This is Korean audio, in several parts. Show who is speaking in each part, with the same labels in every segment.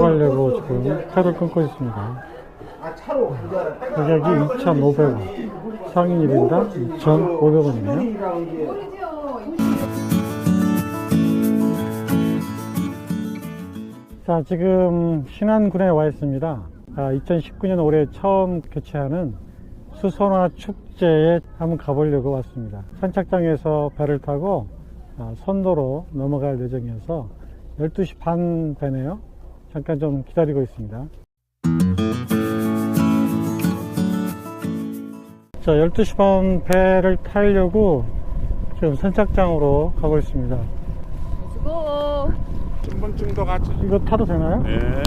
Speaker 1: 가려고 지금 차를 끊고 있습니다. 가격이 2,500원. 상인 1인당 2,500원이네요.
Speaker 2: 이라고 이제
Speaker 1: 자, 지금 신안군에 와 있습니다. 아, 2019년 올해 처음 개최하는 수선화 축제에 한번 가보려고 왔습니다. 선착장에서 배를 타고 아, 선도로 넘어갈 예정이어서 12시 반 배네요. 잠깐 좀 기다리고 있습니다. 자, 12시 반 배를 타려고 지금 선착장으로 가고 있습니다.
Speaker 3: 수고.
Speaker 4: 신분증도 같이.
Speaker 1: 이거 타도 되나요?
Speaker 4: 네.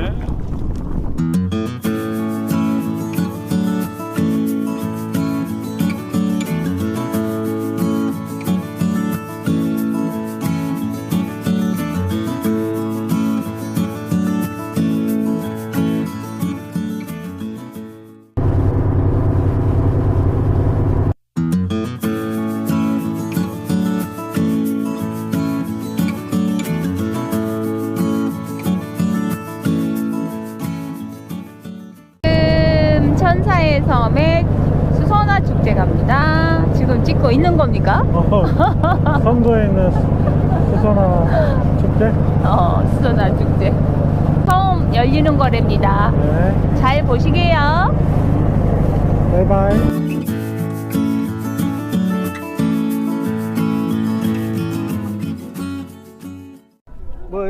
Speaker 3: 축제 갑니다. 지금 찍고 있는 겁니까?
Speaker 1: 어, 선도에 있는 수- 수선화 축제?
Speaker 3: 어, 수선화 축제. 처음 열리는 거랍니다.
Speaker 1: 네.
Speaker 3: 잘 보시게요.
Speaker 1: 바이바이.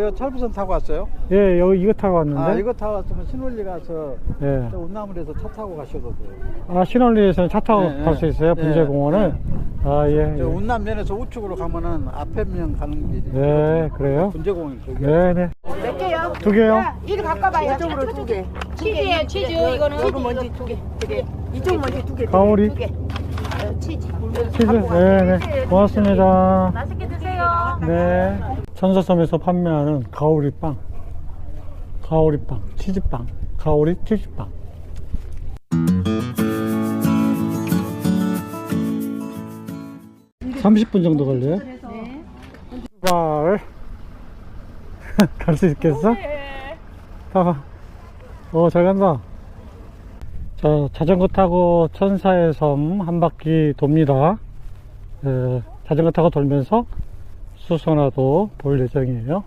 Speaker 5: 뭐요 철부선 타고 왔어요?
Speaker 1: 예, 여기 이거 타고 왔는데.
Speaker 5: 아 이거 타고 왔으면 신월리 가서
Speaker 1: 예.
Speaker 5: 저 운남을에서 차 타고 가셔도 돼요.
Speaker 1: 아, 신월리에서는 차 타고
Speaker 5: 네,
Speaker 1: 갈수
Speaker 5: 네.
Speaker 1: 있어요?
Speaker 5: 네,
Speaker 1: 분재공원을? 아, 예.
Speaker 5: 저
Speaker 1: 예.
Speaker 5: 운남면에서 우측으로 가면은 앞에면 가는 길이.
Speaker 1: 네, 그래요?
Speaker 5: 분재공원 거기.
Speaker 1: 네, 네.
Speaker 6: 몇 개요?
Speaker 1: 두 개요?
Speaker 6: 이리 바꿔봐요. 이쪽으로 두 개. 치즈예요, 치즈. 이거는 이거 먼지 두 개. 두 개. 이쪽 먼지 두 개.
Speaker 1: 가오리?
Speaker 6: 두 개. 어, 치즈.
Speaker 1: 치즈? 네, 네. 고맙습니다.
Speaker 3: 맛있게 드세요.
Speaker 1: 네. 천사섬에서 판매하는 가오리빵. 가오리빵, 치즈빵, 가오리 치즈빵. 삼십 분 정도 걸려요? 출발. 갈 수 있겠어? 봐봐. 어, 잘 간다. 자, 자전거 타고 천사의 섬 한 바퀴 돕니다. 에, 자전거 타고 돌면서 수선화도 볼 예정이에요.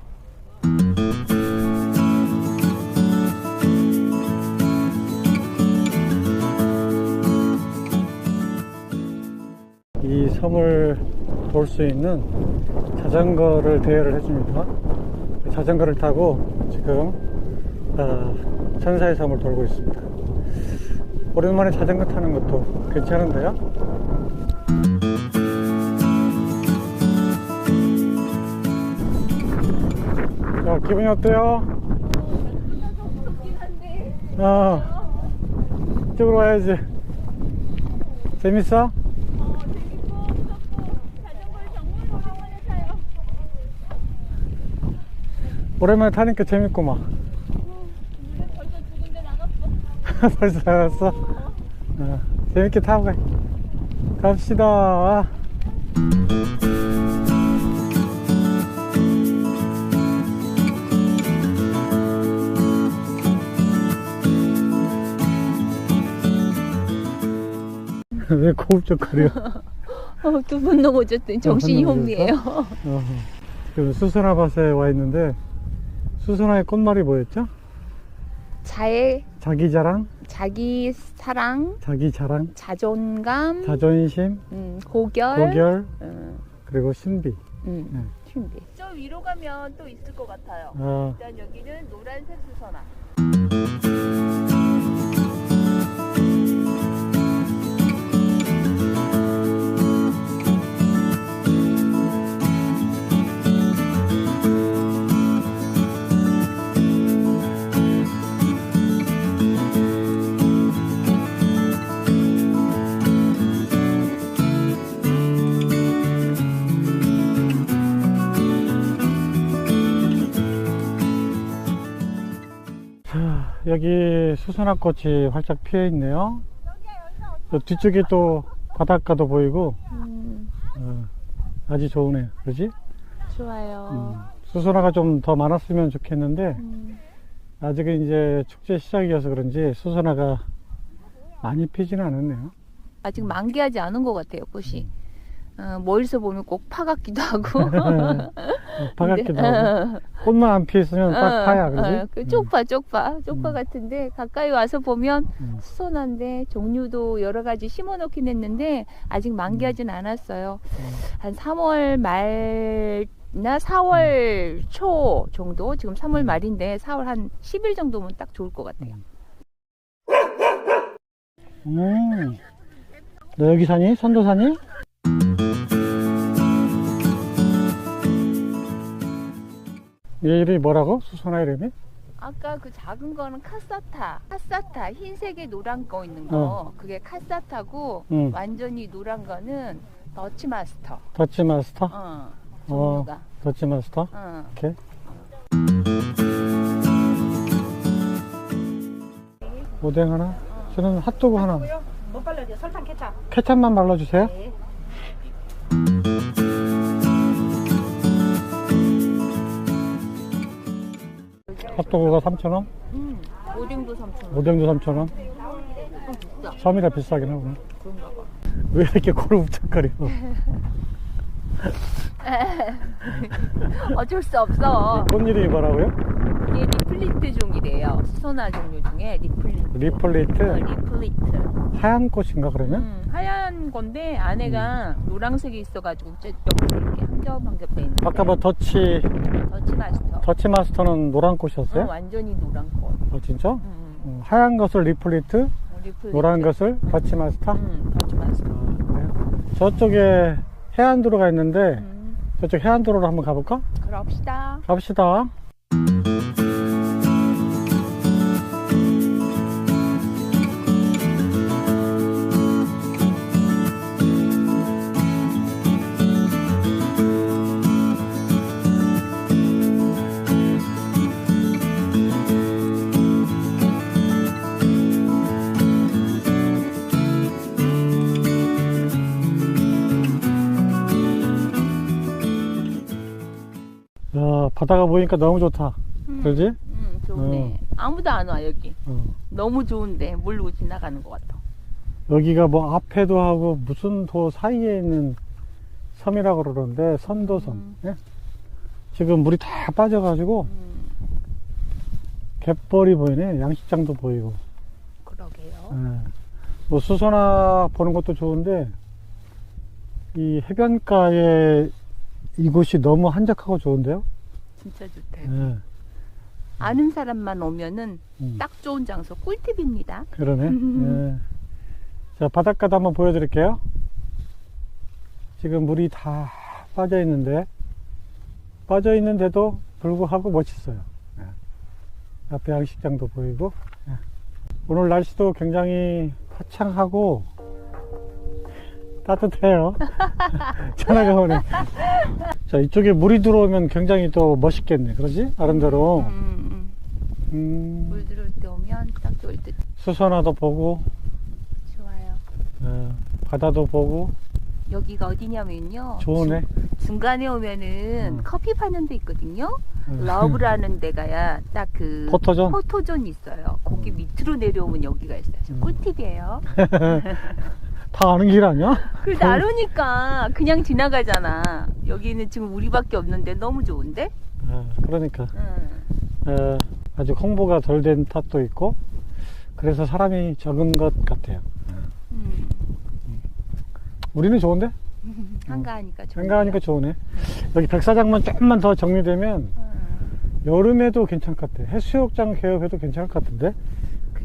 Speaker 1: 이 섬을 돌수 있는 자전거를 대여를 해줍니다. 그 자전거를 타고 지금 어, 천사의 섬을 돌고 있습니다. 오랜만에 자전거 타는 것도 괜찮은데요? 자, 기분이 어때요? 아, 이쪽으로 와야지. 재밌어? 오랜만에 타니까 재밌구만. 벌써 나갔어? 어, 재밌게 타고 가. 갑시다. 왜 고급적거려?
Speaker 3: 어, 두분 넘어졌더니 정신이
Speaker 1: 어,
Speaker 3: 혼미해요.
Speaker 1: 어, 지금 수선화밭에 와 있는데 수선화의 꽃말이 뭐였죠?
Speaker 3: 자의
Speaker 1: 자기 자랑,
Speaker 3: 자기 사랑,
Speaker 1: 자기 자랑,
Speaker 3: 자존감,
Speaker 1: 자존심,
Speaker 3: 음, 고결,
Speaker 1: 고결,
Speaker 3: 음,
Speaker 1: 그리고 신비.
Speaker 3: 음,
Speaker 1: 네.
Speaker 3: 준비. 저 위로 가면 또 있을 것 같아요.
Speaker 1: 아,
Speaker 3: 일단 여기는 노란색 수선화.
Speaker 1: 여기 수선화꽃이 활짝 피어 있네요. 저 뒤쪽에 또 바닷가도 보이고
Speaker 3: 음,
Speaker 1: 어, 아주 좋으네요. 그지?
Speaker 3: 좋아요.
Speaker 1: 음, 수선화가 좀 더 많았으면 좋겠는데
Speaker 3: 음,
Speaker 1: 아직은 이제 축제 시작이어서 그런지 수선화가 많이 피지는 않았네요.
Speaker 3: 아직 만개하지 않은 것 같아요, 꽃이. 어, 멀리서 보면 꼭 파 같기도 하고.
Speaker 1: 파 같기도
Speaker 3: 근데,
Speaker 1: 하고. 꽃만 안 피었으면 딱 파야, 그지?
Speaker 3: 어, 그 쪽파, 쪽파, 쪽파
Speaker 1: 음.
Speaker 3: 같은데 가까이 와서 보면
Speaker 1: 음.
Speaker 3: 수선한데 종류도 여러 가지 심어놓긴 했는데 아직 만개하진 않았어요.
Speaker 1: 음.
Speaker 3: 한 3월 말이나 4월 초 정도 지금 3월
Speaker 1: 음.
Speaker 3: 말인데 4월 한 10일 정도면 딱 좋을 것 같아요.
Speaker 1: 음. 너 여기 사니? 선도 사니? 얘 이름이 뭐라고? 수선화 이름이?
Speaker 3: 아까 그 작은 거는 카사타, 카사타 흰색에 노란 거 있는 거
Speaker 1: 어.
Speaker 3: 그게 카사타고
Speaker 1: 응.
Speaker 3: 완전히 노란 거는 더치 마스터.
Speaker 1: 더치 마스터?
Speaker 3: 어,
Speaker 1: 어,
Speaker 3: 종류가.
Speaker 1: 더치 마스터?
Speaker 3: 어.
Speaker 1: 오케이. 오뎅 하나? 저는 핫도그 하나.
Speaker 6: 못 발라줘. 설탕 케찹.
Speaker 1: 케찹만 발라주세요.
Speaker 6: 네.
Speaker 1: 핫도그가 3,000원?
Speaker 3: 음, 오뎅도 3,000원.
Speaker 1: 오뎅도 3,000원?
Speaker 3: 비싸.
Speaker 1: 섬이라 비싸긴 하구나.
Speaker 3: 그런가 봐.
Speaker 1: 왜 이렇게 코를 욱적거려?
Speaker 3: 어쩔 수 없어.
Speaker 1: 꽃 이름이 뭐라고요?
Speaker 3: 이게 리플리트 종이래요. 수선화 종류 중에 리플리트. 어,
Speaker 1: 리플리트?
Speaker 3: 리플리트.
Speaker 1: 하얀 꽃인가 그러면?
Speaker 3: 음, 하얀 건데 안에가 노란색이 있어가지고 옆으로 이렇게 한 겹 한 겹 돼 있는.
Speaker 1: 아까 뭐 더치,
Speaker 3: 더치 마스터.
Speaker 1: 더치 마스터는 노란 꽃이었어요?
Speaker 3: 어, 완전히 노란 거.
Speaker 1: 어, 진짜?
Speaker 3: 음, 음.
Speaker 1: 음, 하얀 것을 리플리트,
Speaker 3: 어, 리플리트.
Speaker 1: 노란 것을 더치 마스터?
Speaker 3: 음, 더치 마스터.
Speaker 1: 아, 그래요? 저쪽에 해안도로가 있는데
Speaker 3: 음,
Speaker 1: 저쪽 해안도로로 한번 가볼까?
Speaker 3: 그럽시다.
Speaker 1: 갑시다. 바다가 보이니까 너무 좋다.
Speaker 3: 음,
Speaker 1: 그러지?
Speaker 3: 음, 좋네. 아무도 안 와 여기.
Speaker 1: 어.
Speaker 3: 너무 좋은데 모르고 지나가는 것 같아.
Speaker 1: 여기가 뭐 앞에도 하고 무슨 도 사이에 있는 섬이라고 그러는데 선도섬.
Speaker 3: 음.
Speaker 1: 예? 지금 물이 다 빠져가지고
Speaker 3: 음,
Speaker 1: 갯벌이 보이네. 양식장도 보이고.
Speaker 3: 그러게요.
Speaker 1: 예. 뭐 수소나 보는 것도 좋은데 이 해변가에 이곳이 너무 한적하고 좋은데요.
Speaker 3: 진짜 좋대.
Speaker 1: 예.
Speaker 3: 아는 사람만 오면은
Speaker 1: 음.
Speaker 3: 딱 좋은 장소 꿀팁입니다.
Speaker 1: 그러네. 예. 자, 바닷가도 한번 보여드릴게요. 지금 물이 다 빠져 있는데, 빠져 있는데도 불구하고 멋있어요. 예. 앞에 양식장도 보이고, 예. 오늘 날씨도 굉장히 화창하고, 따뜻해요. 전화가 오네. 자, 이쪽에 물이 들어오면 굉장히 또 멋있겠네. 그러지? 아름다워.
Speaker 3: 음, 음.
Speaker 1: 음,
Speaker 3: 물 들어올 때 오면 딱 좋을 듯.
Speaker 1: 수선화도 보고,
Speaker 3: 좋아요.
Speaker 1: 예, 바다도 보고,
Speaker 3: 여기가 어디냐면요.
Speaker 1: 좋으네.
Speaker 3: 중- 중간에 오면은
Speaker 1: 음.
Speaker 3: 커피 파는 데 있거든요.
Speaker 1: 음.
Speaker 3: 러브라는 데가야 딱 그
Speaker 1: 포토존?
Speaker 3: 포토존 있어요. 거기 밑으로 내려오면 여기가 있어요.
Speaker 1: 음.
Speaker 3: 꿀팁이에요.
Speaker 1: 다 아는 길 아니야?
Speaker 3: 그 나루니까 그냥 지나가잖아. 여기는 지금 우리밖에 없는데 너무 좋은데?
Speaker 1: 어, 그러니까
Speaker 3: 응.
Speaker 1: 어, 아직 홍보가 덜 된 탓도 있고 그래서 사람이 적은 것 같아요.
Speaker 3: 음.
Speaker 1: 우리는 좋은데?
Speaker 3: 한가하니까 좋네요.
Speaker 1: 한가하니까 좋으네. 여기 백사장만 조금만 더 정리되면
Speaker 3: 음.
Speaker 1: 여름에도 괜찮을 것 같아. 해수욕장 개업해도 괜찮을 것 같은데?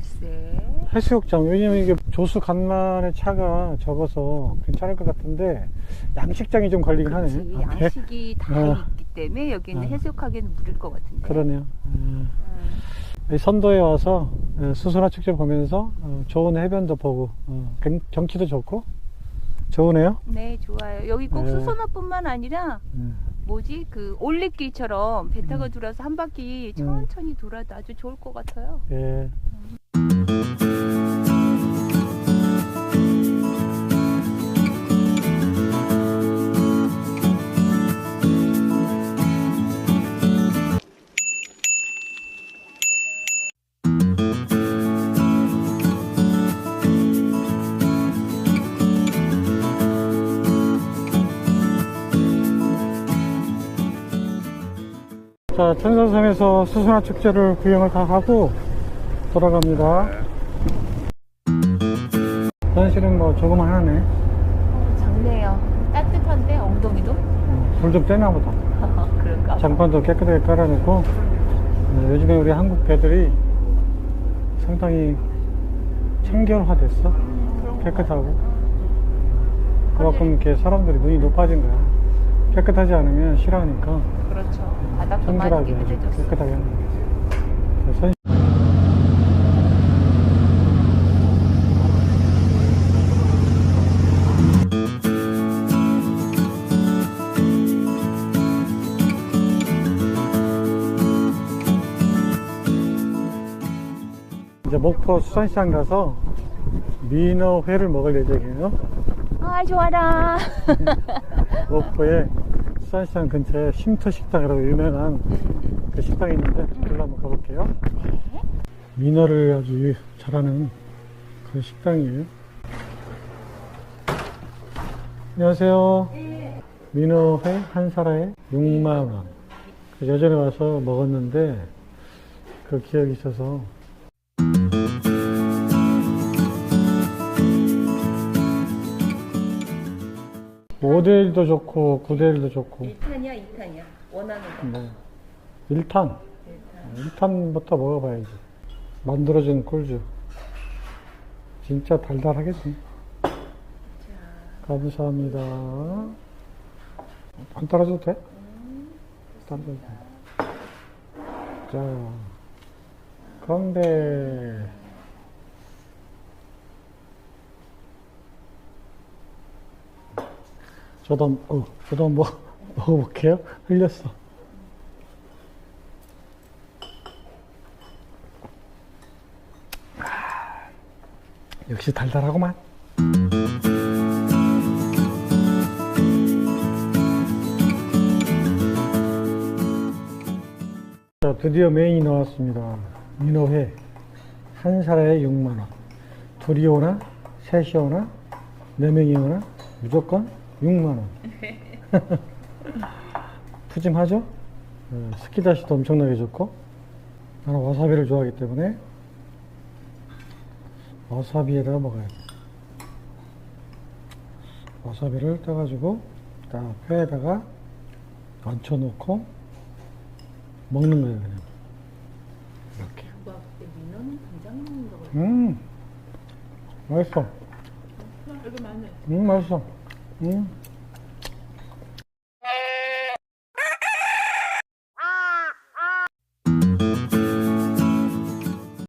Speaker 3: 글쎄.
Speaker 1: 해수욕장 왜냐면 이게 조수 간만에 차가 적어서 괜찮을 것 같은데 양식장이 좀 걸리긴
Speaker 3: 그렇지.
Speaker 1: 하네.
Speaker 3: 양식이 다
Speaker 1: 어.
Speaker 3: 있기 때문에 여기는
Speaker 1: 어.
Speaker 3: 해수욕하기에는 무릴 것 같은데.
Speaker 1: 그러네요. 어.
Speaker 3: 음.
Speaker 1: 이 선도에 와서 어, 수선화 축제 보면서 어, 좋은 해변도 보고 어, 경- 경치도 좋고 좋으네요.
Speaker 3: 네, 좋아요. 여기 꼭
Speaker 1: 네.
Speaker 3: 수선화뿐만 아니라
Speaker 1: 음.
Speaker 3: 뭐지 그 올레길처럼 배 타고 돌아서 한 바퀴
Speaker 1: 음.
Speaker 3: 천천히 돌아도 아주 좋을 것 같아요.
Speaker 1: 예. 자, 천사섬에서 수선화 축제를 구경을 다 하고 돌아갑니다. 현실은 뭐 조금 하네.
Speaker 3: 어, 작네요. 따뜻한데 엉덩이도?
Speaker 1: 불 좀 떼나 보다.
Speaker 3: 그럴까? 봐.
Speaker 1: 장판도 깨끗하게 깔아놓고 네, 요즘에 우리 한국 배들이 상당히 청결화 됐어 깨끗하고 그만큼 이렇게 사람들이 눈이 높아진 거야 깨끗하지 않으면 싫어하니까
Speaker 3: 그렇죠. 바닥도 많이
Speaker 1: 아주
Speaker 3: 깨끗해졌어.
Speaker 1: 깨끗하게 하는 거야 그래서 이제 목포 수산시장 가서 민어회를 먹을 예정이에요.
Speaker 3: 아, 좋아라.
Speaker 1: 목포에 수산시장 근처에 쉼터 식당이라고 유명한 그 식당이 있는데 그걸로 한번 가볼게요. 민어를 아주 유- 잘하는 그 식당이에요. 안녕하세요. 민어회 한 사라에 6만원. 예전에 와서 먹었는데 그 기억이 있어서 오대일도 좋고 9대1도 좋고.
Speaker 3: 1탄이야, 2탄이야. 원하는 거.
Speaker 1: 뭐 1탄. 1탄 부터 먹어봐야지. 만들어진 꿀주. 진짜 달달하겠지 감사합니다. 안 따라줘도 돼? 따라줘도 돼 자 건배 저도 한- 어, 저도 한번 먹어볼게요 흘렸어 역시 달달하구만. 자, 드디어 메인이 나왔습니다. 민어회. 한 사라에 6만원. 둘이 오나, 셋이 오나, 네 명이 오나, 무조건 6만원. 푸짐하죠? 어, 스키다시도 엄청나게 좋고, 나는 와사비를 좋아하기 때문에 와사비에다가 먹어야 돼. 와사비를 따가지고 딱 회에다가 얹혀놓고 먹는 거예요, 그냥. 이렇게. 음, 맛있어. 음, 맛있어. 음,